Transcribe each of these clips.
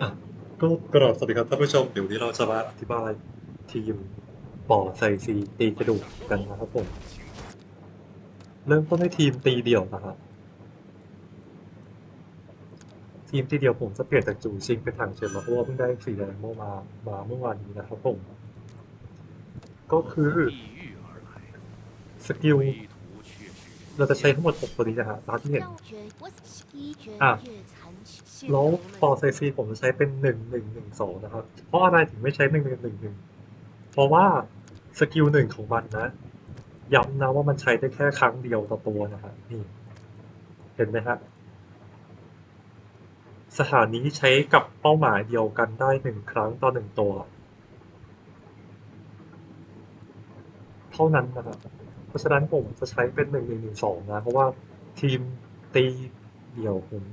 อะก็กราบสวัสดีครับท่านผู้ชม เดี๋ยวนี้เราจะมาอธิบายทีมปอไซซีตีกระดูกกันนะครับผม เริ่มต้นด้วยทีมตีเดี่ยวนะครับทีมตีเดี่ยวผมจะเปลี่ยนจากจูชิงเป็นทางเฉินมาเพราะว่าเพิ่งได้สีแดงเมื่อมามาเมื่อวานนี้นะครับผม ก็คือสกิลเราจะใช้ทั้งหมด6ตัวนี้นะฮะตามที่เห็นอะ แล้ววปอไซซีผมใช้เป็นหนึ่งหนึ่งหนึ่งสองนะครับ เพราะอะไรถึงไม่ใช้หนึ่งหนึ่งหนึ่งหนึ่งเพราะว่าสกิลหนึ่งของมันนะย้ำนะว่ามันใช้ได้แค่ครั้งเดียวต่อตัวนะฮะนี่ เห็นไหมฮะสถานีใช้กับเป้าหมายเดียวกันได้หนึ่งครั้งต่อหนึ่งตัว เท่านั้นนะครับเพราะฉะนั้นผมจะใช้เป็นหนึ่งหนึ่งหนึ่งสองนะ เพราะว่าทีมตีเดี่ยวผม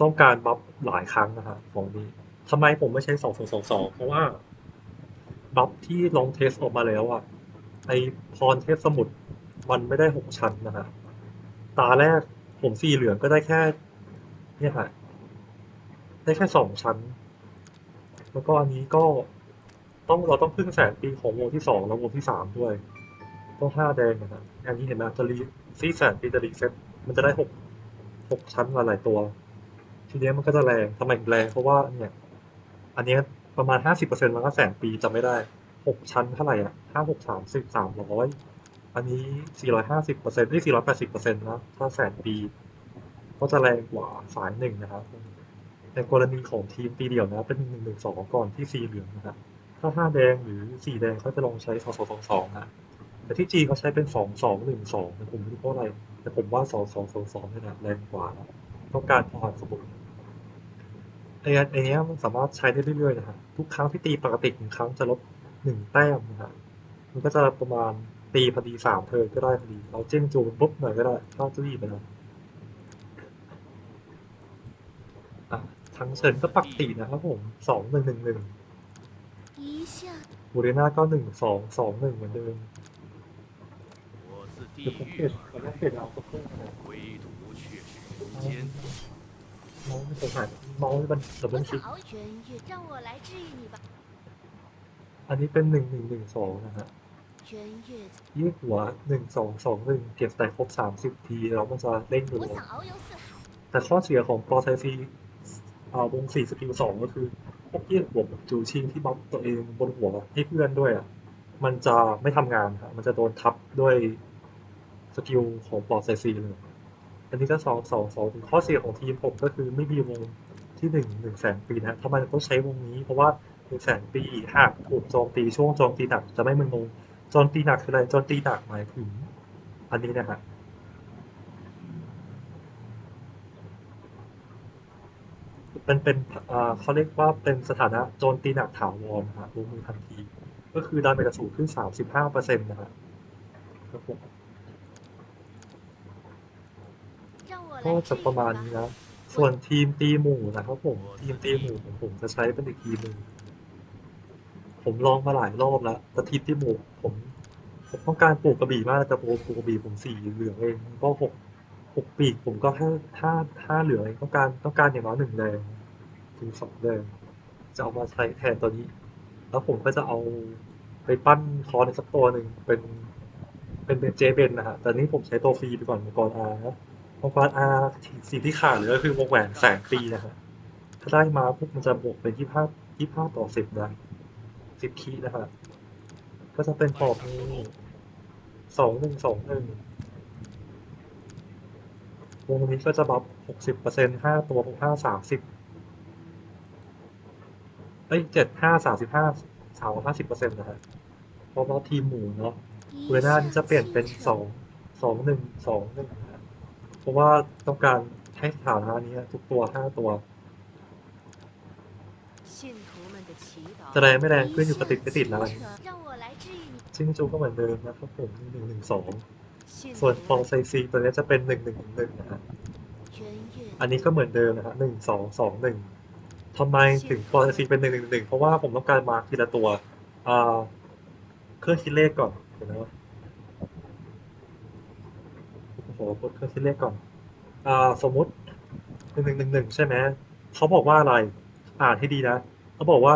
ต้องการบัฟหลายครั้งนะฮะของนี้ทำไมผมไม่ใช้สองสองสองสองเพราะว่าบัฟที่ลองเทสออกมาแล้วอะไอพรเทพสมุทรมันไม่ได้หกชั้นนะฮะตาแรกผมสีเหลืองก็ได้แค่ เนี่ยฮะได้แค่สองชั้น แล้วก็อันนี้ก็ต้องเราต้องพึ่งแสนปีของวงที่สองแล้ววงที่สามด้วย ต้องห้าแดงนะฮะอันนี้เห็นไหมจะรีซีแสนปีจะรีเซ็ตมันจะได้หกหกชั้นมาหลายตัว ทีเนี้ยมันก็จะแรงทำไมถึงแรงเพราะว่าเนี่ย อันเนี้ยประมาณห้าสิบเปอร์เซ็นต์มันก็แสนปีจำไม่ได้หกชั้นเท่าไหร่อะห้าหกสามสิบสามร้อยอันนี้สี่ร้อยห้าสิบเปอร์เซ็นต์ที่สี่ร้อยแปดสิบเปอร์เซ็นต์นะถ้าแสนปี ก็จะแรงกว่าสายหนึ่งนะครับในกรณีของทีมตีเดี่ยวนะเป็นหนึ่งหนึ่งสองก่อนที่สีเหลืองนะครับถ้าห้าแดงหรือสีแดงเขาจะลองใช้สองสองสองสองนะแต่ที่จีเขาใช้เป็นสองสองหนึ่งสองผมไม่รู้เพราะอะไร แต่ผมว่าสองสองสองสองเนี่ยนะแรงกว่าต้องการพรสมุน ไอ้อันไอ้เนี้ยมันสามารถใช้ได้เรื่อยๆนะฮะทุกครั้งที่ตีปกติหนึ่งครั้งจะลดหนึ่งแต้มนะฮะมันก็จะประมาณตีพอดีสามเทิร์นก็ได้พอดี เราเจ้งจูนปุ๊บหน่อยก็ได้เข้าจะรีบไปนะอะทั้งเชิญก็ปกตินะครับผมสองหนึ่งหนึ่งหนึ่งบูเรน่าก็หนึ่งสองสองหนึ่งเหมือนเดิมเดี๋ยวผมเปลี่ยนผมต้องเปลี่ยนเอาสักครู่นะ เมาส์ไม่สงสัยเมาส์มันดับเบิลคลิกอันนี้เป็นหนึ่งหนึ่งหนึ่งสองนะฮะยี่หัวหนึ่งสองสองหนึ่งเก็บแต่ครบสามสิบทีแล้วมันจะเล่นอยู่เลยแต่ข้อเสียของปอไซซีอ่าวงสี่สกิลสองก็คือพวกยี่หัวแบบจูชิงที่บัฟตัวเองบนหัวให้เพื่อนด้วยอะมันจะไม่ทำงานครับมันจะโดนทับด้วยสกิลของปอไซซีเลย อันนี้ก็สองสองสองข้อเสียของทีมผมก็คือไม่มีวงที่หนึ่งหนึ่งแสนปีนะทำไมต้องใช้วงนี้ เพราะว่าหนึ่งแสนปีหากถูกโจมตีช่วงโจมตีหนักจะไม่มึนงงโจมตีหนักคืออะไรโจมตีหนักหมายถึงอันนี้นะฮะเป็นเป็นอ่าเขาเรียกว่าเป็นสถานะโจมตีหนักถาวรนะฮะลงมือทันที ก็คือดาเมจสูงขึ้นสามสิบห้าเปอร์เซ็นต์นะฮะครับผม ก็จะประมาณนี้นะส่วนทีมตีหมู่นะครับผมทีมตีหมู่ของผมจะใช้เป็นอีกทีมหนึ่งผมลองมาหลายรอบแล้วแต่ทีมตีหมู่ผมผมต้องการปลูกกระบี่มากแต่ปลูกปลูกกระบี่ผมสีเหลืองเองก็หกหกปีกผมก็ห้าห้าห้าเหลืองเองต้องการต้องการอย่างน้อยหนึ่งแดงถึงสองแดงจะเอามาใช้แทนตัวนี้ แล้วผมก็จะเอาไปปั้นคอในสักตัวหนึ่งเป็นเป็นเจเบนนะฮะแต่นี้ผมใช้ตัวฟรีไปก่อนมังกรอาร์ นะมังกรอาสีที่ขาดเหลือก็คือวงแหวนแสงปีนะฮะถ้าได้มาปุ๊บมันจะบวกเป็นยี่ห้ายี่ห้าต่อสิบนะสิบคีนะฮะก็จะเป็นพอบนี้สองหนึ่งสองหนึ่งวงนี้ก็จะบัฟหกสิบเปอร์เซ็นต์ห้าตัวหกห้าสามสิบเอ้ยเจ็ดห้าสามสิบห้าสามห้าสิบเปอร์เซ็นต์นะฮะเพราะว่าทีมหมูเนาะเวลาที่จะเปลี่ยนเป็นสองสองหนึ่งสองหนึ่ง เพราะว่าต้องการให้สถานะนี้ทุกตัวห้าตัวจะแรงไม่แรงขึ้นอยู่กับติดไม่ติดแล้วซึ่งจูก็เหมือนเดิมนะครับผมหนึ่งหนึ่งสองส่วนฟองไซซีตัวนี้จะเป็นหนึ่งหนึ่งหนึ่งนะฮะอันนี้ก็เหมือนเดิมนะฮะหนึ่งสองสองหนึ่งทำไมถึงฟองไซซีเป็นหนึ่งหนึ่งหนึ่งเพราะว่าผมต้องการมาร์คทีละตัวอ่าเครื่องคิดเลขก่อนเดี๋ยวนะโอ้ โหกดเครื่องคิดเลขก่อนอ่าสมมุติหนึ่งหนึ่งหนึ่งใช่ไหมเขาบอกว่าอะไร อ่านให้ดีนะเขาบอกว่า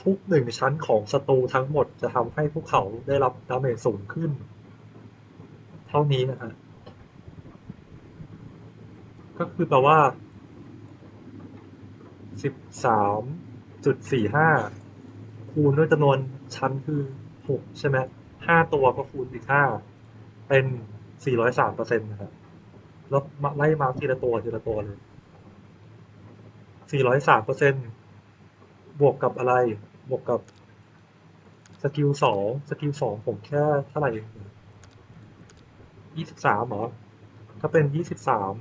ทุกหนึ่งชั้นของศัตรูทั้งหมดจะทำให้พวกเขาได้รับดาเมจสูงขึ้น เท่านี้นะฮะก็คือแปลว่าสิบสามจุดสี่ห้าคูณด้วยจำนวนชั้นคือหกใช่ไหม ห้าตัวก็คูณอีกห้าเป็นสี่ร้อยสามเปอร์เซ็นต์นะครับ แล้วมาไล่มาทีละตัวทีละตัวเลยสี่ร้อยสามเปอร์เซ็นต์บวกกับอะไร บวกกับสกิลสองสกิลสองผมแค่เท่าไหร่ยี่สิบสามเหรอก็เป็นยี่สิบสาม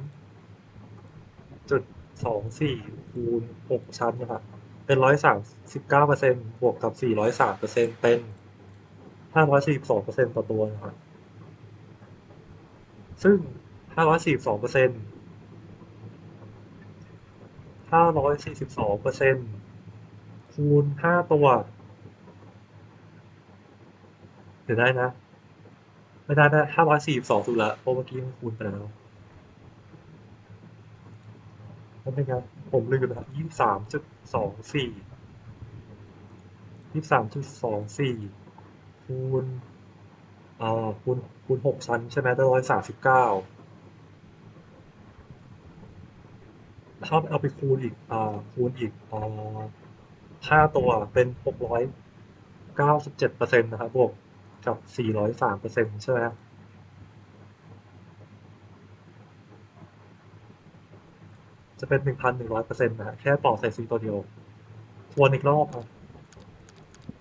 จุดสองสี่คูณหกชั้นนะครับ เป็นร้อยสามสิบเก้าเปอร์เซ็นบวกกับสี่ร้อยสามเปอร์เซ็นเป็น 542%ต์ต่อตัวนะครับ ซึ่ง 542% 542%คูณ 5 ตัวเดี๋ยวได้นะ ไม่ได้นะ542ถูกละเพราะเมื่อกี้มันคูณไปแล้วนั่นเองครับ ผมลืมละ23.24 23.24 คูณเอ่อคูณคูณหกชั้นใช่ไหมได้ร้อยสามสิบเก้าถ้าเอาไปคูณอีกเอ่อคูณอีกเอ่อห้าตัวเป็นหกร้อยเก้าสิบเจ็ดเปอร์เซ็นต์นะครับบวกกับสี่ร้อยสามเปอร์เซ็นต์ใช่ไหมจะเป็นหนึ่งพันหนึ่งร้อยเปอร์เซ็นต์นะฮะแค่ต่อใส่ซีตัวเดียวทวนอีกรอบครับ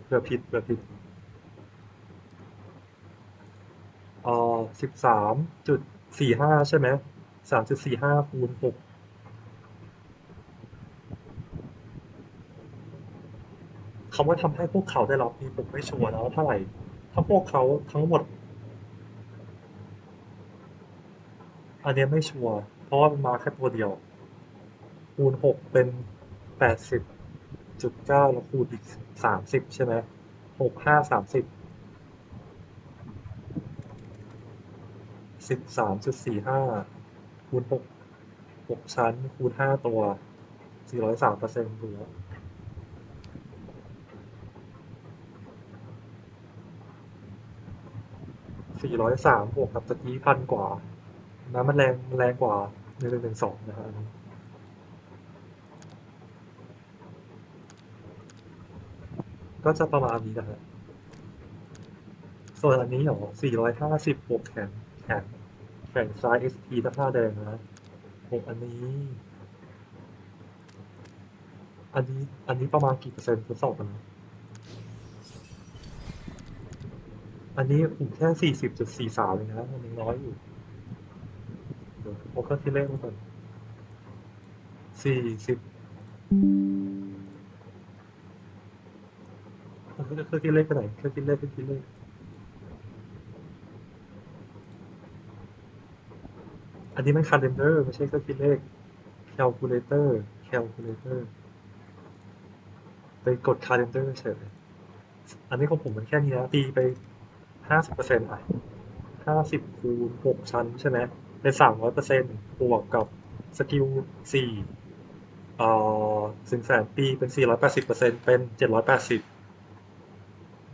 เผื่อผิดเผื่อผิด เอ่อ13.45ใช่ไหม3.45คูณ6คำว่าทำให้พวกเขาได้รับนี่ผมไม่ชัวร์นะว่าเท่าไหร่ ถ้าพวกเขาทั้งหมด อันเนี้ยไม่ชัวร์เพราะว่ามันมาแค่ตัวเดียว คูณหกเป็นแปดสิบจุดเก้าแล้วคูณอีกสามสิบใช่ไหมหกห้าสามสิบ สิบสามจุดสี่ห้าคูณหกหกชั้น คูณห้าตัวสี่ร้อยสามเปอร์เซ็นต์ดูแล้วสี่ร้อยสามบวกกับตะกี้พันกว่านะมันแรงแรงกว่าหนึ่งหนึ่งสองนะฮะอันนี้ก็จะประมาณนี้นะฮะส่วนอันนี้เหรอสี่ร้อยห้าสิบวกแขนแขน ขนซ้าย SP ถ้าผ้าแดงนะบวกอันนี้ อันนี้ อันนี้ประมาณกี่เปอร์เซ็นต์ทดสอบกันนะอันนี้ผมแค่สี่สิบจุดสี่สามเลยนะมันยังน้อยอยู่ เดี๋ยวผมก็คิดเลขมาก่อนสี่สิบเครื่องคิดเลขไปไหนเครื่องคิดเลขเครื่องคิดเลข อันนี้มันคาเล endar ไม่ใช่เครื่องคิดเลข calculator calculator ไปกด calendar เฉยอันนี้ของผมมันแค่นี้นะตีไปห้าสิบเปอร์เซ็นต์อะห้าสิบคูณหกชั้นใช่ไหมเป็นสามร้อยเปอร์เซ็นต์บวกกับสกิลสี่เอ่อสิงแสนปีเป็นสี่ร้อยแปดสิบเปอร์เซ็นต์เป็นเจ็ดร้อยแปดสิบ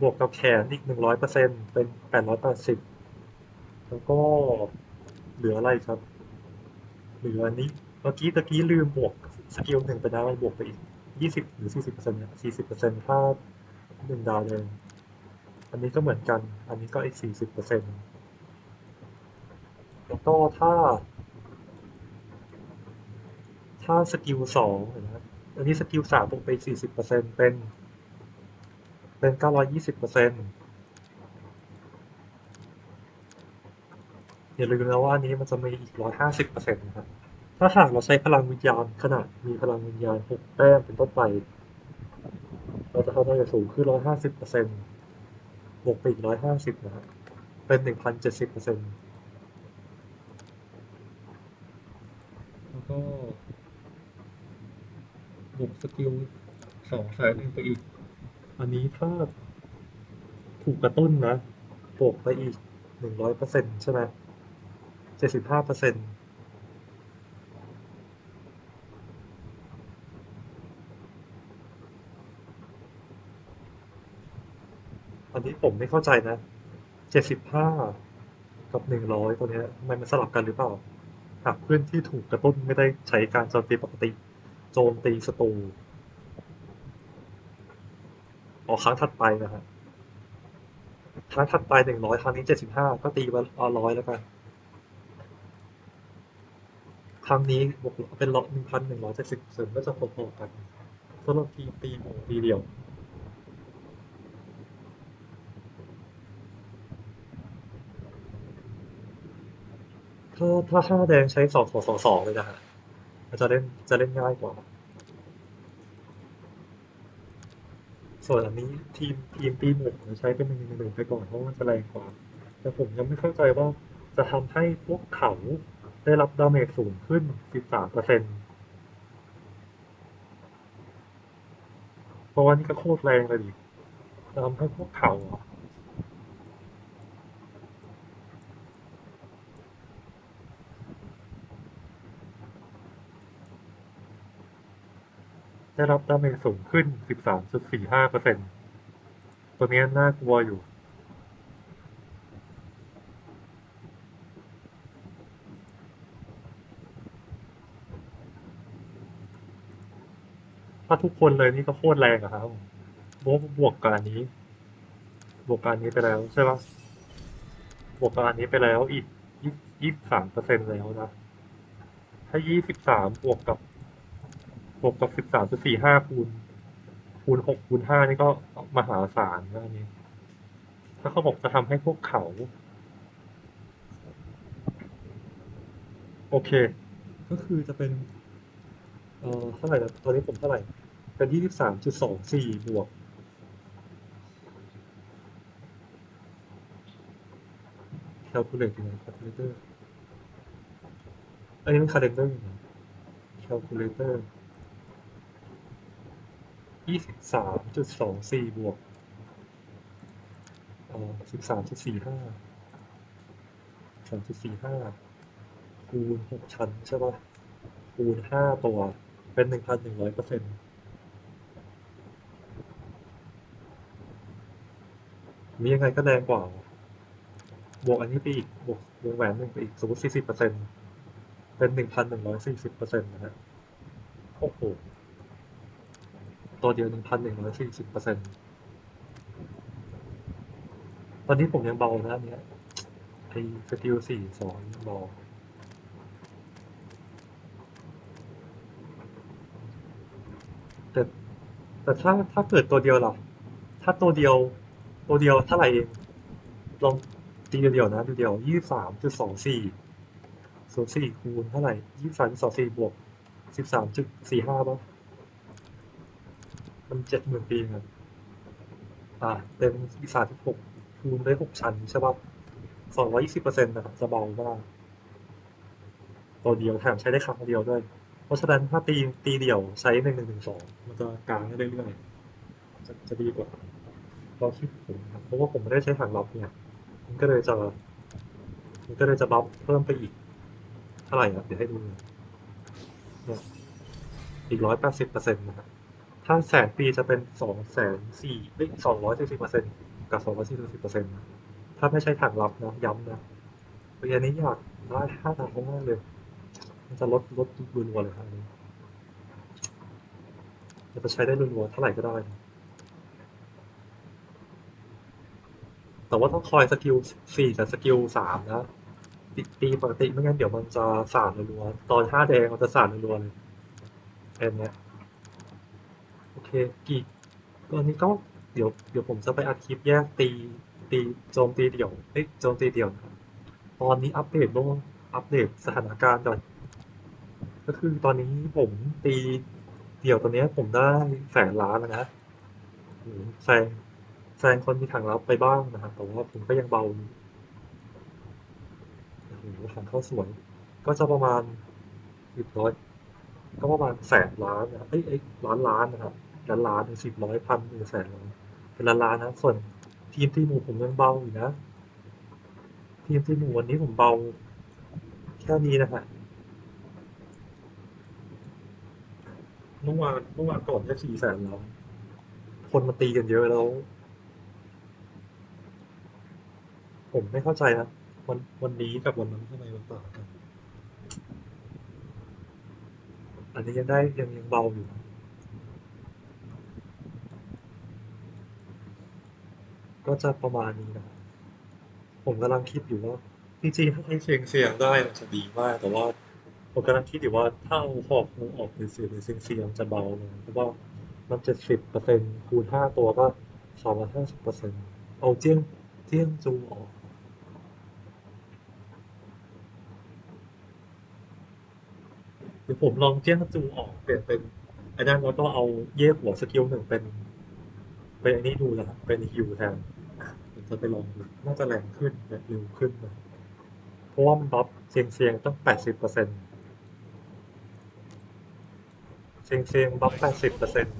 บวกกับแขนอีกหนึ่งร้อยเปอร์เซ็นต์เป็นแปดร้อยแปดสิบแล้วก็เหลืออะไรครับ ลืออันนี้เมื่อกี้ตะกี้ลืมบวกสกิลหนึ่งไปได้บวกไปอีกยี่สิบหรือสี่สิบเปอร์เซ็นต์สี่สิบเปอร์เซ็นต์ถ้าหนึ่งดาวเลยอันนี้ก็เหมือนกัน อันนี้ก็อีกสี่สิบเปอร์เซ็นต์แล้วก็ถ้า ถ้าสกิลสองนะครับอันนี้สกิลสามบวกไปสี่สิบเปอร์เซ็นต์เป็น เป็นเก้าร้อยยี่สิบเปอร์เซ็นต์ อย่าลืมนะว่าอันนี้มันจะมีอีกร้อยห้าสิบเปอร์เซ็นต์นะครับ ถ้าหากเราใช้พลังวิญญาณขนาดมีพลังวิญญาณหกแต้มเป็นต้นไป เราจะทำได้สูงขึ้นร้อยห้าสิบเปอร์เซ็นต์บวกไปอีกร้อยห้าสิบนะครับ เป็นหนึ่งพันเจ็ดสิบเปอร์เซ็นต์แล้วก็บวกสกิลสองสายหนึ่งไปอีก อันนี้ถ้าถูกกระตุ้นนะบวกไปอีกหนึ่งร้อยเปอร์เซ็นต์ใช่ไหม เจ็ดสิบห้าเปอร์เซ็นต์อันนี้ผมไม่เข้าใจนะเจ็ดสิบห้ากับหนึ่งร้อยตัวเนี้ยทำไมมันสลับกันหรือเปล่า หากเพื่อนที่ถูกกระตุ้นไม่ได้ใช้การโจมตีปกติ โจมตีศัตรูออกครั้งถัดไปนะฮะครั้งถัดไปหนึ่งร้อยครั้งนี้เจ็ดสิบห้าก็ตีมาเอาร้อยแล้วกัน ครั้งนี้บวกเป็นร้อยหนึ่งพันหนึ่งร้อยเจ็ดสิบเสริมก็จะพอๆกันสำหรับทีมตีหมูทีเดียวถ้าถ้าห้าแดงใช้สองสองสองสองเลยนะฮะมันจะเล่นจะเล่นง่ายกว่า ส่วนอันนี้ทีมทีมตีหมกใช้เป็นหนึ่งหนึ่งหนึ่งไปก่อนเพราะว่ามันจะแรงกว่า แต่ผมยังไม่เข้าใจว่าจะทำให้พวกเขา ได้รับดาเมจสูงขึ้น 13เปร์เพราะว่านี่ก็โคตรแรงเลยดิทำให้พวกเขาได้รับดาเมจสูงขึ้น 13.45เปอร์เซ็นตัวเนี้ยน่ากลัวอยู่าทุกคนเลยนี่ก็โคตรแรงอะครับบวกบวกกับอันนี้ บวกกับอันนี้ไปแล้วใช่ปะบวกกับอันนี้ไปแล้วอีกยี่ยี่สามเปอร์เซ็นแล้วนะ ถ้ายี่สิบสามบวกกับบวกกับสิบสามจุดสี่ห้าคูณคูณหกคูณห้านี่ก็มหาศาลนะอันนี้ถ้าเขาบอกจะทำให้พวกเขา โอเค ก็คือจะเป็น เออเท่าไหร่ตอนนี้ผมเท่าไหร่ เป็นยี่สิบสามจุดสองสี่บวก calculate ยังไง calculator อันนี้มัน calendar ยังไง calculator ยี่สิบสามจุดสองสี่บวกเออสิบสามจุดสี่ห้าสามจุดสี่ห้าคูณหกชั้นใช่ปะคูณห้าตัวเป็นหนึ่งพันหนึ่งร้อยเปอร์เซ็นต์ มียังไงก็แรงกว่า บวกอันนี้ไปอีก บวกวงแหวนหนึ่งไปอีกสมมติสี่สิบเปอร์เซ็นต์เป็นหนึ่งพันหนึ่งร้อยสี่สิบเปอร์เซ็นต์นะฮะ โอ้โห ตัวเดียวหนึ่งพันหนึ่งร้อยสี่สิบเปอร์เซ็นต์ตอนนี้ผมยังเบานะเนี้ยไอ้สกิลสี่สองยังเบาแต่แต่ถ้าถ้าเกิดตัวเดียวล่ะถ้าตัวเดียว ตัวเดียวเท่าไหร่เองลองตีเดียวๆนะเดียวๆยี่สามจุดสองสี่ส่วนสี่คูณเท่าไหร่ยี่สามจุดสองสี่บวกสิบสามจุดสี่ห้าป่ะมันเจ็ดหมื่นปีครับอ่าเป็นอีสามสิบหกคูณได้หกชั้นใช่ป่ะสองร้อยยี่สิบเปอร์เซ็นต์นะครับจะเบามากตัวเดียวแถมใช้ได้ครั้งเดียวด้วย เพราะฉะนั้นถ้าตีตีเดียวใช้หนึ่งหนึ่งหนึ่งสองมันจะกลางได้เรื่อยๆจะจะดีกว่า เราคิดผมครับเพราะว่าผมไม่ได้ใช้ถังรับเนี่ยมันก็เลยจะมันก็เลยจะบัฟเพิ่มไปอีกเท่าไหร่ครับเดี๋ยวให้ดูเนี่ยอีกร้อยแปดสิบเปอร์เซ็นต์นะครับถ้าแสนปีจะเป็นสองแสนสี่สองร้อยสี่สิบเปอร์เซ็นต์กับสองร้อยสี่สิบเปอร์เซ็นต์ถ้าไม่ใช่ถังรับนะย้ำนะเรียนนี้อยากได้ห้าทางมากเลย มันจะลดลดรัวๆเลยครับอันนี้มันจะใช้ได้รัวๆเท่าไหร่ก็ได้นะ แต่ว่าต้องคอยสกิลสี่กับสกิลสามนะตีตีปกติไม่งั้นเดี๋ยวมันจะสาดรัวตอนห้าแดงมันจะสาดรัวเลยเอ็นเนี้ยโอเคกี่ตัวนี้ก็เดี๋ยวเดี๋ยวผมจะไปอัดคลิปแยกตีตีโจมตีเดี่ยวเอ้ยโจมตีเดี่ยวนะตอนนี้อัปเดตโลกอัปเดตสถานการณ์ก่อนก็คือตอนนี้ผมตีเดี่ยวตัวเนี้ยผมได้แสนล้านแล้วนะแซง งคนมีถังรับไปบ้างนะครับแต่ว่าผมก็ยังเบาอยู่โอ้โหถังเข้าสวย ก็จะประมาณสิบร้อยก็ประมาณแสนล้านนะเอ้ยเอ้ยล้านล้านนะครับล้านล้านสิบร้อยพันหรือแสนล้านเป็นล้านล้านนะส่วนทีมที่หมูผมยังเบาอยู่นะทีมที่หมูวันนี้ผมเบาแค่นี้นะฮะเมื่อวานเมื่อวานก่อนแค่สี่แสนแล้วคนมาตีกันเยอะแล้ว ผมไม่เข้าใจนะวันวันนี้กับวันนั้นทำไมมันต่างกัน อันนี้ยังได้ยังยังเบาอยู่นะก็จะประมาณนี้นะ ผมกำลังคิดอยู่ว่าจริงๆถ้าให้เสียงเสียงได้มันจะดีมาก แต่ว่าผมกำลังคิดอยู่ว่าถ้าเอาหอกมันออกเป็นเสียงเสียงเสียงจะเบาลงเพราะว่ามันเจ็ดสิบเปอร์เซ็นต์คูณห้าตัวก็สองร้อยห้าสิบเปอร์เซ็นต์เอาเจียงเจียงจูออก เดี๋ยวผมลองเจี้ยงจูออกเปลี่ยนเป็นอันนั้นแล้วก็เอาเย่หัวสกิลหนึ่งเป็น เป็นอันนี้ดูนะเป็นฮิวแทนผมจะไปลองดูน่าจะแรงขึ้นแบบเร็วขึ้นนะเพราะว่ามันบัฟเซียงเซียงตั้งแปดสิบเปอร์เซ็นต์เซียงเซียงบัฟแปดสิบเปอร์เซ็นต์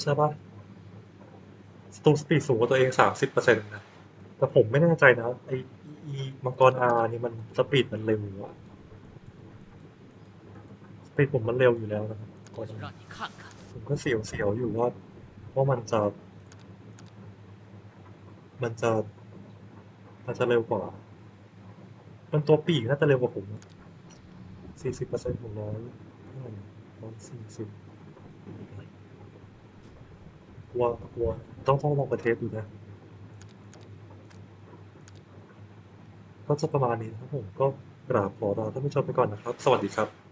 ใช่ปะสตูสปีดสูงกว่าตัวเองสามสิบเปอร์เซ็นต์นะ แต่ผมไม่แน่ใจนะไออีมังกรอานี่มันสปีดมันเร็วอะสปีดผมมันเร็วอยู่แล้วนะครับผมก็เสียวๆอยู่ว่าว่ามันจะ มันจะมันจะเร็วกว่า มันตัวปีกน่าจะเร็วกว่าผมสี่สิบเปอร์เซ็นต์ของร้อยร้อยสี่สิบกลัวกลัวต้องต้องลองไปเทสดูนะ ก็จะประมาณนี้นะครับผมก็กราบขอลาท่านผู้ชมไปก่อนนะครับ สวัสดีครับ